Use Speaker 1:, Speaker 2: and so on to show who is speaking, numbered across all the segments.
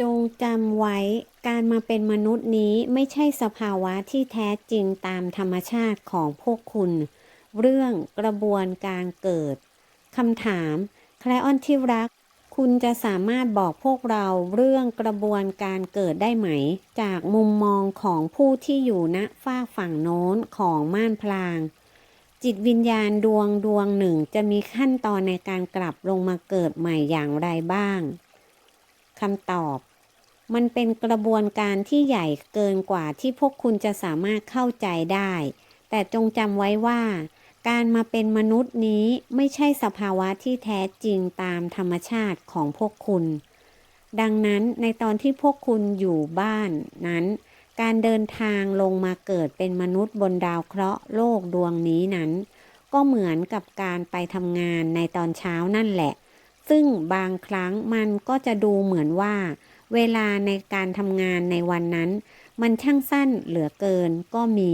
Speaker 1: จงจำไว้การมาเป็นมนุษย์นี้ไม่ใช่สภาวะที่แท้จริงตามธรรมชาติของพวกคุณ เรื่องกระบวนการเกิดคำถามแคลออนที่รัก คุณจะสามารถบอกพวกเราเรื่องกระบวนการเกิดได้ไหม จากมุมมองของผู้ที่อยู่ณฝ้ากฝั่งโน้นของม่านพลาง จิตวิญญาณดวงดวงหนึ่งจะมีขั้นตอนในการกลับลงมาเกิดใหม่อย่างไรบ้างคำตอบ มันเป็นกระบวนการที่ใหญ่เกินกว่าที่พวกคุณจะสามารถเข้าใจได้ แต่จงจำไว้ว่า การมาเป็นมนุษย์นี้ไม่ใช่สภาวะที่แท้จริงตามธรรมชาติของพวกคุณ ดังนั้นในตอนที่พวกคุณอยู่บ้านนั้น การเดินทางลงมาเกิดเป็นมนุษย์บนดาวเคราะห์โลกดวงนี้นั้น ก็เหมือนกับการไปทำงานในตอนเช้านั่นแหละ ซึ่งบางครั้งมันก็จะดูเหมือนว่า เวลาในการทำงานในวันนั้น มันช่างสั้นเหลือเกินก็มี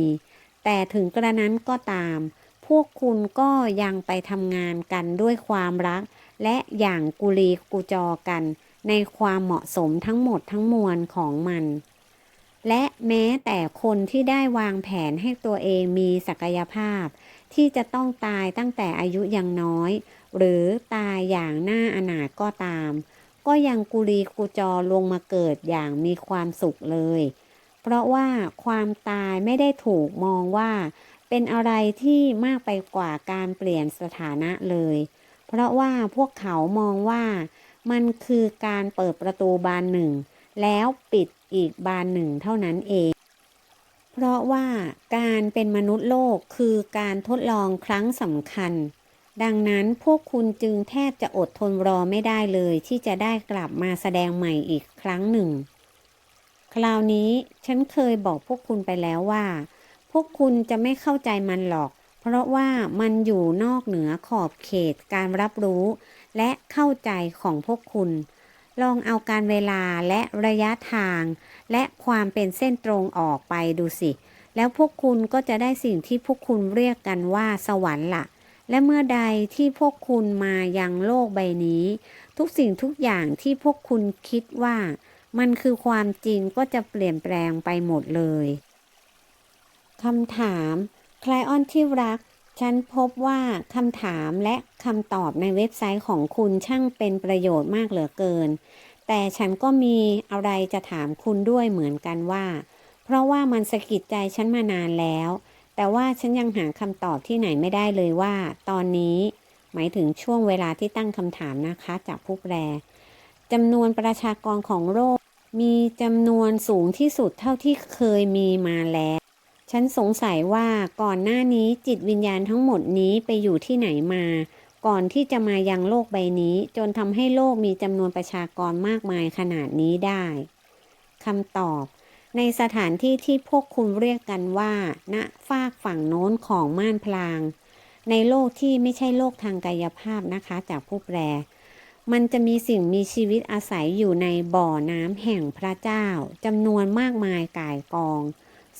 Speaker 1: แต่ถึงกระนั้นก็ตาม พวกคุณก็ยังไปทำงานกันด้วยความรัก และอย่างกุลีกุจอกัน ในความเหมาะสมทั้งหมดทั้งมวลของมัน และแม้แต่คนที่ได้วางแผนให้ตัวเองมีศักยภาพ ที่จะต้องตายตั้งแต่อายุยังน้อย หรือตายอย่างน่าอนาถก็ตาม ก็ยังกุลีกุจอลงมาเกิดอย่างมีความสุขเลย เพราะว่าความตายไม่ได้ถูกมองว่า เป็นอะไรที่มากไปกว่าการเปลี่ยนสถานะเลย เพราะว่าพวกเขามองว่า มันคือการเปิดประตูบานหนึ่ง แล้วปิดอีกบานหนึ่งเท่านั้นเอง เพราะว่าการเป็นมนุษย์โลกคือการทดลองครั้งสำคัญ ดังนั้นพวกคุณจึงแทบจะอดทนรอไม่ได้เลยที่จะได้กลับมาแสดงใหม่อีกครั้งหนึ่ง คราวนี้ฉันเคยบอกพวกคุณไปแล้วว่า พวกคุณจะไม่เข้าใจมันหรอก เพราะว่ามันอยู่นอกเหนือขอบเขตการรับรู้ และเข้าใจของพวกคุณ ลองเอาการเวลาและระยะทาง และความเป็นเส้นตรงออกไปดูสิ แล้วพวกคุณก็จะได้สิ่งที่พวกคุณเรียกกันว่าสวรรค์ละ และเมื่อใดที่พวกคุณมายังโลกใบนี้ ทุกสิ่งทุกอย่างที่พวกคุณคิดว่ามันคือความจริงก็จะเปลี่ยนแปลงไปหมดเลยคำถามคลายออนที่รัก ฉันพบว่าคำถามและคำตอบในเว็บไซต์ของคุณช่างเป็นประโยชน์มากเหลือเกิน แต่ฉันก็มีอะไรจะถามคุณด้วยเหมือนกันว่า เพราะว่ามันสะกิดใจฉันมานานแล้ว แต่ว่าฉันยังหาคำตอบที่ไหนไม่ได้เลยว่า ตอนนี้หมายถึงช่วงเวลาที่ตั้งคำถามนะคะจากผู้แปลจำนวนประชากรของโลกมีจำนวนสูงที่สุดเท่าที่เคยมีมาแล้ว ฉันสงสัยว่าก่อนหน้านี้จิตวิญญาณทั้งหมดนี้ไปอยู่ที่ไหนมา ก่อนที่จะมายังโลกใบนี้ จนทำให้โลกมีจำนวนประชากรมากมายขนาดนี้ได้คำตอบ ในสถานที่ที่พวกคุณเรียกกันว่าณฟากฝั่งโน้นของม่านพลาง ในโลกที่ไม่ใช่โลกทางกายภาพนะคะจากผู้แปล มันจะมีสิ่งมีชีวิตอาศัยอยู่ในบ่อน้ำแห่งพระเจ้าจำนวนมากมายกายกอง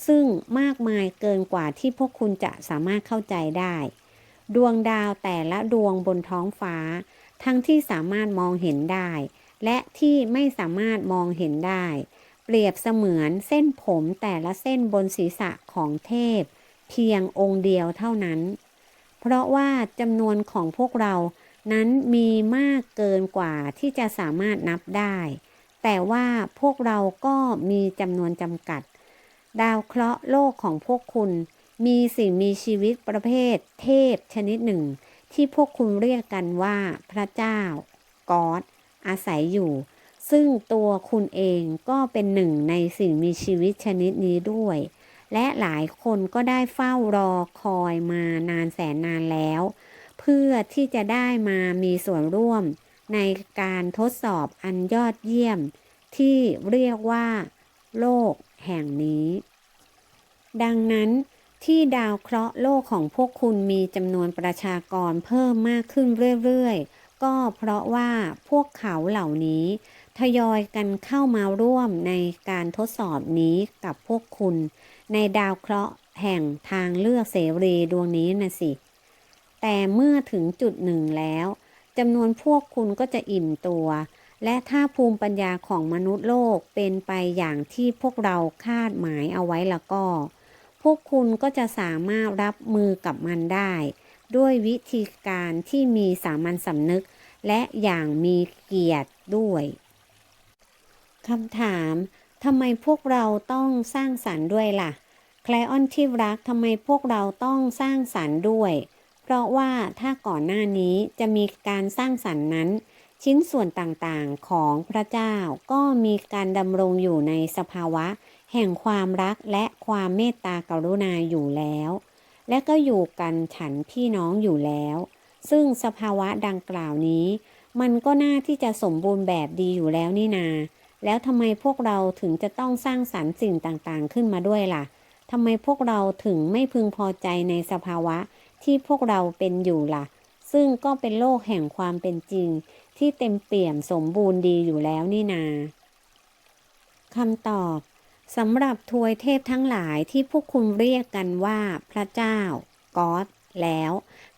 Speaker 1: ซึ่งมากมายเกินกว่าที่พวกคุณจะสามารถเข้าใจได้ ดวงดาวแต่ละดวงบนท้องฟ้า ทั้งที่สามารถมองเห็นได้ และที่ไม่สามารถมองเห็นได้ เปรียบเสมือนเส้นผมแต่ละเส้นบนศีรษะของเทพ เพียงองค์เดียวเท่านั้น เพราะว่าจำนวนของพวกเรานั้นมีมากเกินกว่าที่จะสามารถนับได้ แต่ว่าพวกเราก็มีจำนวนจำกัด ดาวเคราะห์โลกของพวกคุณ มีสิ่งมีชีวิตประเภทเทพชนิดหนึ่ง ที่พวกคุณเรียกกันว่าพระเจ้ากอดอาศัยอยู่ ซึ่งตัวคุณเองก็เป็นหนึ่งในสิ่งมีชีวิตชนิดนี้ด้วย และหลายคนก็ได้เฝ้ารอคอยมานานแสนนานแล้ว เพื่อที่จะได้มามีส่วนร่วมในการทดสอบอันยอดเยี่ยม ที่เรียกว่า โลกแห่งนี้ ดังนั้นที่ดาวเคราะห์โลกของพวกคุณมีจำนวนประชากรเพิ่มมากขึ้นเรื่อยๆ ก็เพราะว่าพวกเขาเหล่านี้ ทยอยกันเข้ามาร่วมในการทดสอบนี้กับพวกคุณ ในดาวเคราะห์แห่งทางเลือกเสรีดวงนี้นะสิ แต่เมื่อถึงจุดหนึ่งแล้วจำนวนพวกคุณก็จะอิ่มตัว และถ้าภูมิปัญญาของมนุษย์โลกเป็นไปอย่างที่พวกเราคาดหมายเอาไว้แล้วก็ พวกคุณก็จะสามารถรับมือกับมันได้ ด้วยวิธีการที่มีสามัญสำนึกและอย่างมีเกียรติด้วย คำถามทำไมพวกเราต้องสร้างสรรค์ด้วยล่ะ แคลออนที่รักทำไมพวกเราต้องสร้างสรรค์ด้วย เพราะว่าถ้าก่อนหน้านี้จะมีการสร้างสรรค์นั้น ชิ้นส่วนต่างๆของพระเจ้าก็มีการดำรงอยู่ในสภาวะ แห่งความรักและความเมตตากรุณาอยู่แล้ว และก็อยู่กันฉันพี่น้องอยู่แล้ว ซึ่งสภาวะดังกล่าวนี้ มันก็น่าที่จะสมบูรณ์แบบดีอยู่แล้วนี่นา แล้วทำไมพวกเราถึงจะต้องสร้างสรรค์สิ่งต่างๆ ขึ้นมาด้วยล่ะทำไมพวกเราถึงไม่พึงพอใจในสภาวะที่พวกเราเป็นอยู่ล่ะ ซึ่งก็เป็นโลกแห่งความเป็นจริง ที่เต็มเปี่ยมสมบูรณ์ดีอยู่แล้วนี่นาคำตอบสำหรับทวยเทพทั้งหลายที่พวกคุณเรียกกันว่าพระเจ้าก๊อดแล้ว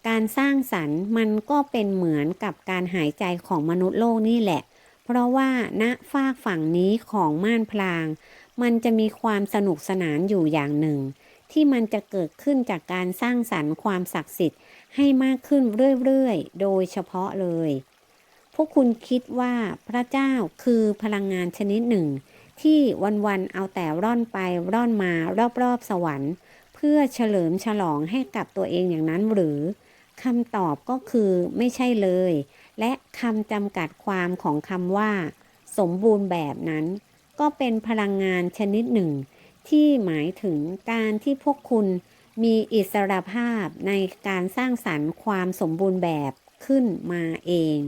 Speaker 1: การสร้างสรรค์มันก็เป็นเหมือนกับการหายใจของมนุษย์โลกนี่แหละ เพราะว่าณฟากฝั่งนี้ของม่านพลาง มันจะมีความสนุกสนานอยู่อย่างหนึ่ง ที่มันจะเกิดขึ้นจากการสร้างสรรค์ความศักดิ์สิทธิ์ให้มากขึ้นเรื่อยๆ โดยเฉพาะเลย พวกคุณคิดว่าพระเจ้าคือพลังงานชนิดหนึ่ง ที่วันๆเอาแต่ร่อนไปร่อนมารอบๆสวรรค์ เพื่อเฉลิมฉลองให้กับตัวเองอย่างนั้นหรือคำตอบก็คือไม่ใช่เลย และคำจำกัดความของคำว่า สมบูรณ์แบบนั้น ก็เป็นพลังงานชนิดหนึ่ง ที่หมายถึงการที่พวกคุณมีอิสรภาพในการสร้างสรรค์ความสมบูรณ์แบบขึ้นมาเอง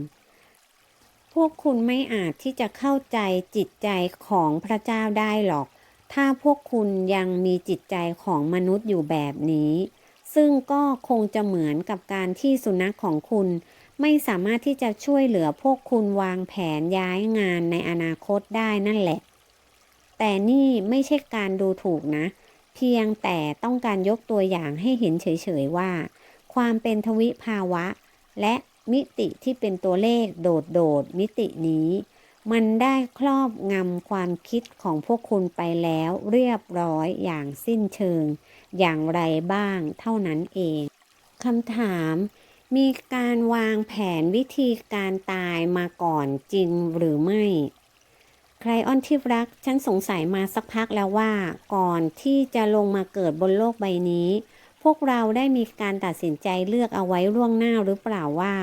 Speaker 1: พวกคุณไม่อาจที่จะเข้าใจจิตใจของพระเจ้าได้หรอก ถ้าพวกคุณยังมีจิตใจของมนุษย์อยู่แบบนี้ ซึ่งก็คงจะเหมือนกับการที่สุนัขของคุณ ไม่สามารถที่จะช่วยเหลือพวกคุณวางแผนย้ายงานในอนาคตได้นั่นแหละ แต่นี่ไม่ใช่การดูถูกนะ เพียงแต่ต้องการยกตัวอย่างให้เห็นเฉยๆว่า ความเป็นทวิภาวะ และมิติที่เป็นตัวเลขโดดๆมิตินี้ มันได้ครอบงำความคิดของพวกคุณไปแล้วเรียบร้อยอย่างสิ้นเชิง อย่างไรบ้างเท่านั้นเองคำถาม มีการวางแผนวิธีการตายมาก่อนจริงหรือไม่ใครอ้อนที่รัก ฉันสงสัยมาสักพักแล้วว่า ก่อนที่จะลงมาเกิดบนโลกใบนี้ พวกเราได้มีการตัดสินใจเลือกเอาไว้ล่วงหน้าหรือเปล่าว่า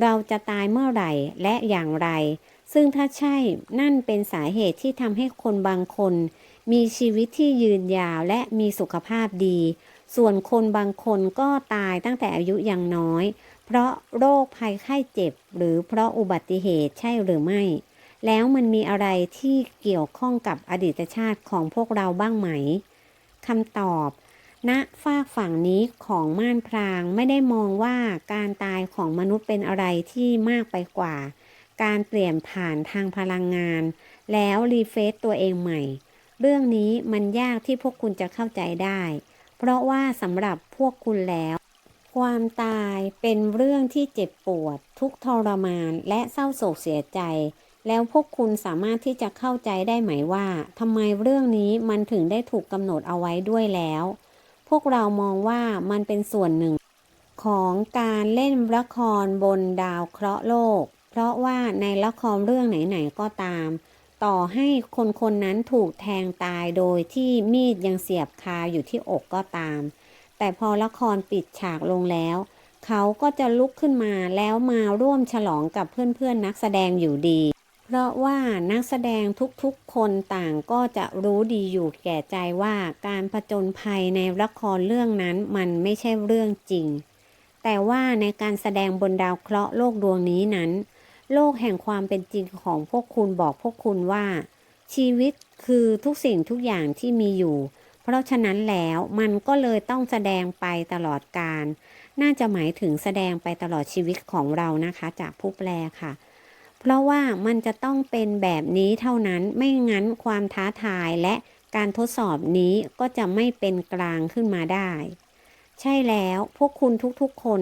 Speaker 1: เราจะตายเมื่อไหร่และอย่างไร ซึ่งถ้าใช่นั่นเป็นสาเหตุที่ทำให้คนบางคน มีชีวิตที่ยืนยาวและมีสุขภาพดี ส่วนคนบางคนก็ตายตั้งแต่อายุยังน้อย เพราะโรคภัยไข้เจ็บ หรือเพราะอุบัติเหตุใช่หรือไม่ แล้วมันมีอะไรที่เกี่ยวข้องกับอดีตชาติของพวกเราบ้างไหมคำตอบณฝากฝั่งนี้ของม่านพรางไม่ได้มองว่าการตายของมนุษย์เป็นอะไรที่มากไปกว่า การเปลี่ยนผ่านทางพลังงาน แล้วรีเฟซตัวเองใหม่ เรื่องนี้มันยากที่พวกคุณจะเข้าใจได้ เพราะว่าสำหรับพวกคุณแล้ว ความตายเป็นเรื่องที่เจ็บปวด ทุกทรมานและเศร้าโศกเสียใจ แล้วพวกคุณสามารถที่จะเข้าใจได้ไหมว่าทำไมเรื่องนี้มันถึงได้ถูกกำหนดเอาไว้ด้วยแล้ว พวกเรามองว่ามันเป็นส่วนหนึ่ง ของการเล่นละครบนดาวเคราะห์โลก เพราะว่าในละครเรื่องไหนๆก็ตาม ต่อให้คนคนนั้นถูกแทงตายโดยที่มีดยังเสียบคาอยู่ที่อกก็ตาม แต่พอละครปิดฉากลงแล้ว เขาก็จะลุกขึ้นมาแล้วมาร่วมฉลองกับเพื่อนๆนักแสดงอยู่ดี เพราะว่านักแสดงทุกๆคนต่างก็จะรู้ดีอยู่แก่ใจว่าการผจญภัยในละครเรื่องนั้นมันไม่ใช่เรื่องจริง แต่ว่าในการแสดงบนดาวเคราะห์โลกดวงนี้นั้น โลกแห่งความเป็นจริงของพวกคุณบอกพวกคุณว่า ชีวิตคือทุกสิ่งทุกอย่างที่มีอยู่ เพราะฉะนั้นแล้วมันก็เลยต้องแสดงไปตลอดการ น่าจะหมายถึงแสดงไปตลอดชีวิตของเรานะคะ จากผู้แปลค่ะ เพราะว่ามันจะต้องเป็นแบบนี้เท่านั้นไม่งั้นความท้าทายและการทดสอบนี้ก็จะไม่เป็นกลางขึ้นมาได้ ใช่แล้วพวกคุณทุกๆคน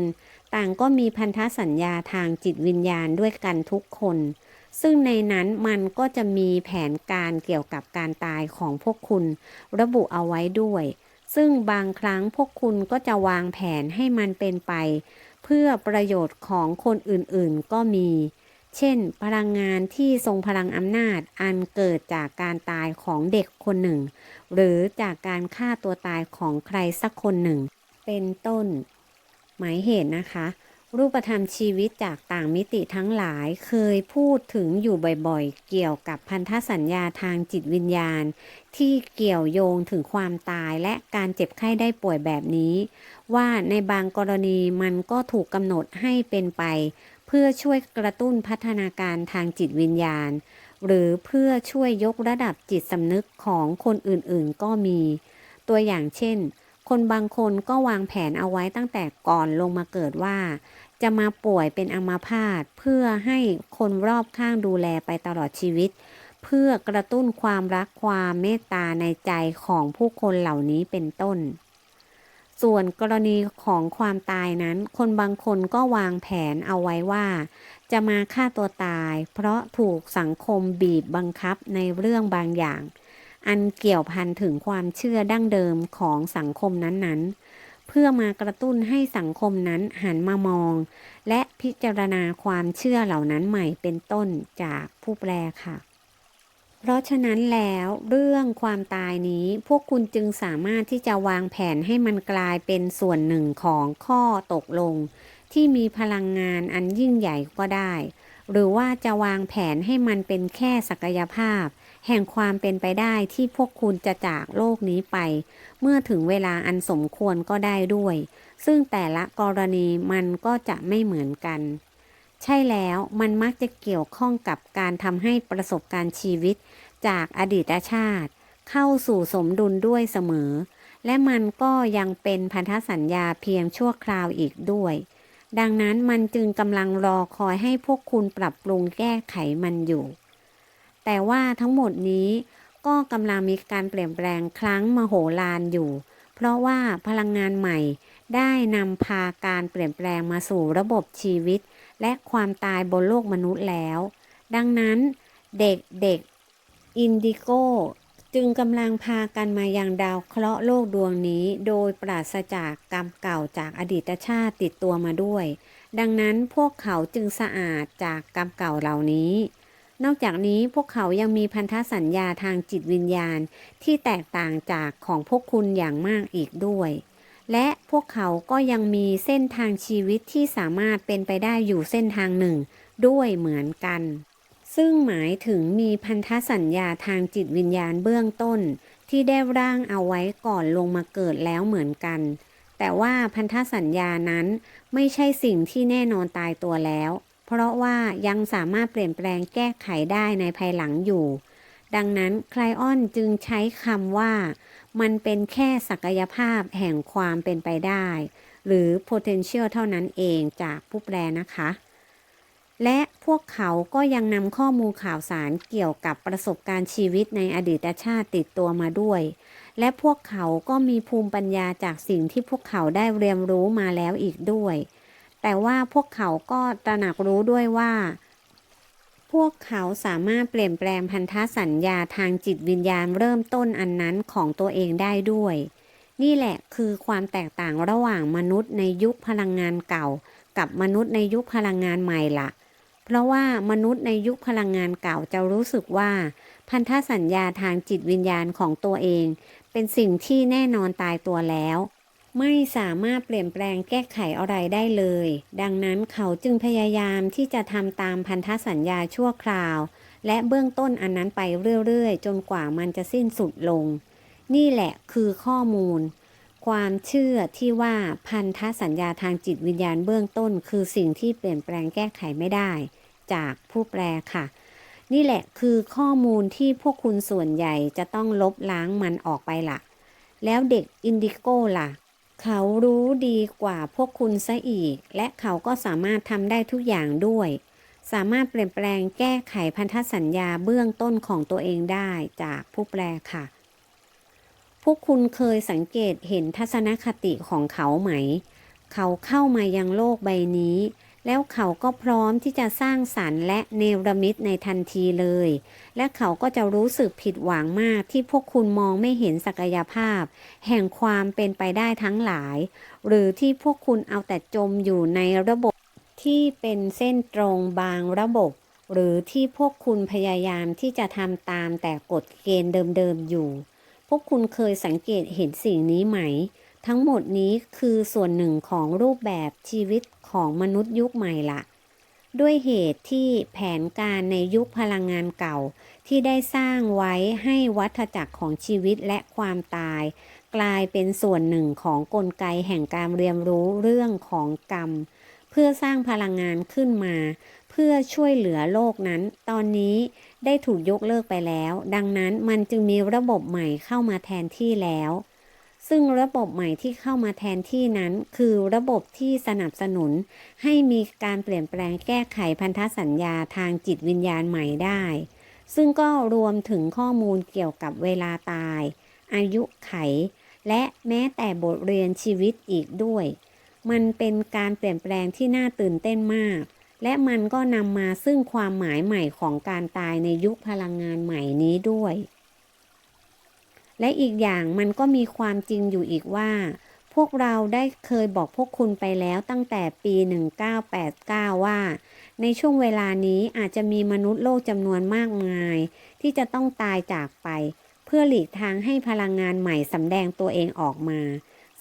Speaker 1: ต่างก็มีพันธสัญญาทางจิตวิญญาณด้วยกันทุกคน ซึ่งในนั้นมันก็จะมีแผนการเกี่ยวกับการตายของพวกคุณ ระบุเอาไว้ด้วย ซึ่งบางครั้งพวกคุณก็จะวางแผนให้มันเป็นไป เพื่อประโยชน์ของคนอื่นๆก็มี เช่น พลังงานที่ทรงพลังอำนาจอันเกิดจากการตายของเด็กคนหนึ่ง หรือจากการฆ่าตัวตายของใครสักคนหนึ่ง เป็นต้น หมายเหตุนะคะ รูปธรรมชีวิตจากต่างมิติทั้งหลายเคยพูดถึงอยู่บ่อยๆ เกี่ยวกับพันธสัญญาทางจิตวิญญาณ ที่เกี่ยวโยงถึงความตายและการเจ็บไข้ได้ป่วยแบบนี้ ว่าในบางกรณีมันก็ถูกกำหนดให้เป็นไป เพื่อช่วยกระตุ้นพัฒนาการทางจิตวิญญาณ หรือเพื่อช่วยยกระดับจิตสำนึกของคนอื่นๆ ก็มี ตัวอย่างเช่น คนบางคนก็วางแผนเอาไว้ตั้งแต่ก่อนลงมาเกิดว่า จะมาป่วยเป็นอัมาพาตเพื่อให้คนรอบข้างดูแลไปตลอดชีวิต เพื่อกระตุ้นความรักความเมตตาในใจของผู้คนเหล่านี้เป็นต้น ส่วนกรณีของความตายนั้น คนบางคนก็วางแผนเอาไว้ว่า จะมาฆ่าตัวตาย เพราะถูกสังคมบีบบังคับในเรื่องบางอย่าง อันเกี่ยวพันถึงความเชื่อดั้งเดิมของสังคมนั้นๆ เพื่อมากระตุ้นให้สังคมนั้นหันมามอง และพิจารณาความเชื่อเหล่านั้นใหม่เป็นต้นจากผู้แปลค่ะ เพราะฉะนั้นแล้วเรื่องความตายนี้พวกคุณจึงสามารถที่จะวางแผนให้มันกลายเป็นส่วนหนึ่งของข้อตกลง ที่มีพลังงานอันยิ่งใหญ่ก็ได้ หรือว่าจะวางแผนให้มันเป็นแค่ศักยภาพ แห่งความเป็นไปได้ที่พวกคุณจะจากโลกนี้ไป เมื่อถึงเวลาอันสมควรก็ได้ด้วย ซึ่งแต่ละกรณีมันก็จะไม่เหมือนกัน ใช่แล้วมันมักจะเกี่ยวข้องกับการทำให้ประสบการณ์ชีวิตจากอดีตชาติ เข้าสู่สมดุลด้วยเสมอ และมันก็ยังเป็นพันธสัญญาเพียงชั่วคราวอีกด้วย ดังนั้นมันจึงกำลังรอคอยให้พวกคุณปรับปรุงแก้ไขมันอยู่ แต่ว่าทั้งหมดนี้ก็กำลังมีการเปลี่ยนแปลงครั้งมโหฬารอยู่ เพราะว่าพลังงานใหม่ได้นำพาการเปลี่ยนแปลงมาสู่ระบบชีวิต และความตายบนโลกมนุษย์แล้ว ดังนั้นเด็กเด็กอินดิโกจึงกำลังพากันมายังดาวเคราะห์โลกดวงนี้ โดยปราศจากกรรมเก่าจากอดีตชาติติดตัวมาด้วย ดังนั้นพวกเขาจึงสะอาดจากกรรมเก่าเหล่านี้ นอกจากนี้พวกเขายังมีพันธสัญญาทางจิตวิญญาณที่แตกต่างจากของพวกคุณอย่างมากอีกด้วย และพวกเขาก็ยังมีเส้นทางชีวิตที่สามารถเป็นไปได้อยู่เส้นทางหนึ่ง ด้วยเหมือนกัน ซึ่งหมายถึงมีพันธสัญญาทางจิตวิญญาณเบื้องต้น ที่ได้ร่างเอาไว้ก่อนลงมาเกิดแล้วเหมือนกัน แต่ว่าพันธสัญญานั้นไม่ใช่สิ่งที่แน่นอนตายตัวแล้ว เพราะว่ายังสามารถเปลี่ยนแปลงแก้ไขได้ในภายหลังอยู่ ดังนั้นไคลออนจึงใช้คำว่า มันเป็นแค่ศักยภาพแห่งความเป็นไปได้ หรือ potential เท่านั้นเองจากผู้แปลนะคะ และพวกเขาก็ยังนำข้อมูลข่าวสารเกี่ยวกับประสบการณ์ชีวิตในอดีตชาติติดตัวมาด้วย และพวกเขาก็มีภูมิปัญญาจากสิ่งที่พวกเขาได้เรียนรู้มาแล้วอีกด้วย แต่ว่าพวกเขาก็ตระหนักรู้ด้วยว่า พวกเขาสามารถเปลี่ยนแปลงพันธสัญญาทางจิตวิญญาณเริ่มต้นอันนั้นของตัวเองได้ด้วย นี่แหละคือความแตกต่างระหว่างมนุษย์ในยุคพลังงานเก่า กับมนุษย์ในยุคพลังงานใหม่ละเพราะว่ามนุษย์ในยุคพลังงานเก่าจะรู้สึกว่า พันธสัญญาทางจิตวิญญาณของตัวเอง เป็นสิ่งที่แน่นอนตายตัวแล้ว ไม่สามารถเปลี่ยนแปลงแก้ไขอะไรได้เลย ดังนั้นเขาจึงพยายามที่จะทำตามพันธสัญญาชั่วคราว และเบื้องต้นอันนั้นไปเรื่อยๆ จนกว่ามันจะสิ้นสุดลง นี่แหละคือข้อมูล ความเชื่อที่ว่าพันธสัญญาทางจิตวิญญาณเบื้องต้น คือสิ่งที่เปลี่ยนแปลงแก้ไขไม่ได้ จากผู้แปลค่ะ นี่แหละคือข้อมูลที่พวกคุณส่วนใหญ่จะต้องลบล้างมันออกไปละแล้วเด็กอินดิโก้ล่ะ เขารู้ดีกว่าพวกคุณซะอีก และเขาก็สามารถทำได้ทุกอย่างด้วย สามารถเปลี่ยนแปลงแก้ไขพันธสัญญาเบื้องต้นของตัวเองได้จากผู้แปลค่ะ พวกคุณเคยสังเกตเห็นทัศนคติของเขาไหม เขาเข้ามายังโลกใบนี้ แล้วเขาก็พร้อมที่จะสร้างสรรค์และเนรมิตในทันทีเลย และเขาก็จะรู้สึกผิดหวังมากที่พวกคุณมองไม่เห็นศักยภาพ แห่งความเป็นไปได้ทั้งหลาย หรือที่พวกคุณเอาแต่จมอยู่ในระบบที่เป็นเส้นตรงบางระบบ หรือที่พวกคุณพยายามที่จะทำตามแต่กฎเกณฑ์เดิมๆอยู่ พวกคุณเคยสังเกตเห็นสิ่งนี้ไหม ทั้งหมดนี้คือส่วนหนึ่งของรูปแบบชีวิตของมนุษย์ยุคใหม่ละด้วยเหตุที่แผนการในยุคพลังงานเก่า ที่ได้สร้างไว้ให้วัฏจักรของชีวิตและความตาย กลายเป็นส่วนหนึ่งของกลไกแห่งการเรียนรู้เรื่องของกรรม เพื่อสร้างพลังงานขึ้นมา เพื่อช่วยเหลือโลกนั้น ตอนนี้ได้ถูกยกเลิกไปแล้ว ดังนั้นมันจึงมีระบบใหม่เข้ามาแทนที่แล้ว ซึ่งระบบใหม่ที่เข้ามาแทนที่นั้น คือระบบที่สนับสนุน ให้มีการเปลี่ยนแปลงแก้ไขพันธสัญญาทางจิตวิญญาณใหม่ได้ ซึ่งก็รวมถึงข้อมูลเกี่ยวกับเวลาตาย อายุไข และแม้แต่บทเรียนชีวิตอีกด้วย มันเป็นการเปลี่ยนแปลงที่น่าตื่นเต้นมากและมันก็นำมาซึ่งความหมายใหม่ของการตายในยุคพลังงานใหม่นี้ด้วย และอีกอย่างมันก็มีความจริงอยู่อีกว่า พวกเราได้เคยบอกพวกคุณไปแล้วตั้งแต่ปี 1989 ว่า ในช่วงเวลานี้อาจจะมีมนุษย์โลกจำนวนมากมาย ที่จะต้องตายจากไป เพื่อหลีกทางให้พลังงานใหม่สำแดงตัวเองออกมา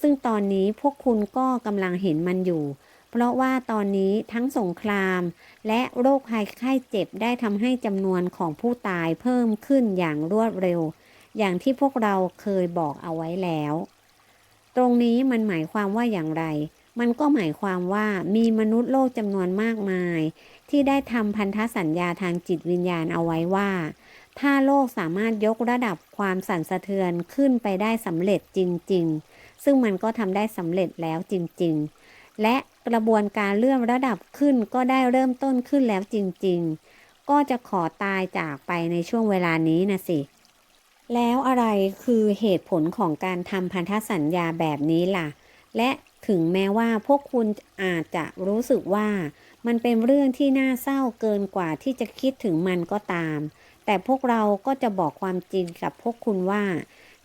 Speaker 1: ซึ่งตอนนี้พวกคุณก็กำลังเห็นมันอยู่เพราะว่าตอนนี้ทั้งสงคราม และโรคภัยไข้เจ็บได้ทำให้จำนวนของผู้ตายเพิ่มขึ้นอย่างรวดเร็ว อย่างที่พวกเราเคยบอกเอาไว้แล้ว ตรงนี้มันหมายความว่าอย่างไร มันก็หมายความว่ามีมนุษย์โลกจำนวนมากมาย ที่ได้ทำพันธสัญญาทางจิตวิญญาณเอาไว้ว่า ถ้าโลกสามารถยกระดับความสั่นสะเทือนขึ้นไปได้สำเร็จจริง ๆ ซึ่งมันก็ทำได้สำเร็จแล้วจริง ๆ และกระบวนการเลื่อนระดับขึ้นก็ได้เริ่มต้นขึ้นแล้วจริง ๆ ก็จะขอตายจากไปในช่วงเวลานี้นะสิ แล้วอะไรคือเหตุผลของการทำพันธสัญญาแบบนี้ล่ะ และถึงแม้ว่าพวกคุณอาจจะรู้สึกว่า มันเป็นเรื่องที่น่าเศร้าเกินกว่าที่จะคิดถึงมันก็ตาม แต่พวกเราก็จะบอกความจริงกับพวกคุณว่า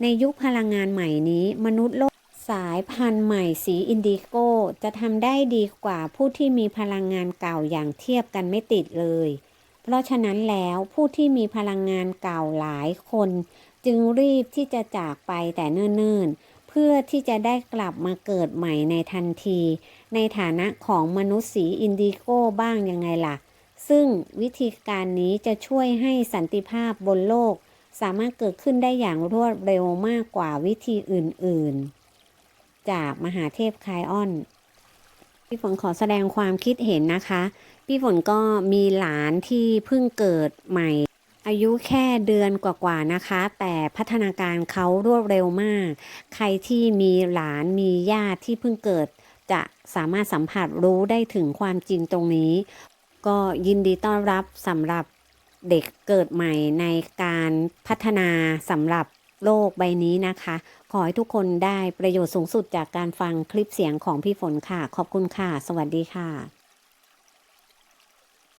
Speaker 1: ในยุคพลังงานใหม่นี้ มนุษย์โลกสายพันธุ์ใหม่สีอินดิโกจะทำได้ดีกว่าผู้ที่มีพลังงานเก่าอย่างเทียบกันไม่ติดเลย เพราะฉะนั้นแล้วผู้ที่มีพลังงานเก่าหลายคน จึงรีบที่จะจากไปแต่เนิ่นๆ เพื่อที่จะได้กลับมาเกิดใหม่ในทันที ในฐานะของมนุษย์สีอินดิโก้บ้างยังไงล่ะ ซึ่งวิธีการนี้จะช่วยให้สันติภาพบนโลก สามารถเกิดขึ้นได้อย่างรวดเร็วมากกว่าวิธีอื่นๆ จากมหาเทพไคออนพี่ฝนขอแสดงความคิดเห็นนะคะ พี่ฝนก็มีหลานที่เพิ่งเกิดใหม่ อายุแค่เดือนกว่าๆนะคะ แต่พัฒนาการเขารวดเร็วมาก ใครที่มีหลานมีญาติที่เพิ่งเกิด จะสามารถสัมผัสรู้ได้ถึงความจริงตรงนี้ ก็ยินดีต้อนรับสำหรับเด็กเกิดใหม่ในการพัฒนาสำหรับโลกใบนี้นะคะ ขอให้ทุกคนได้ประโยชน์สูงสุดจากการฟังคลิปเสียงของพี่ฝนค่ะ ขอบคุณค่ะ สวัสดีค่ะ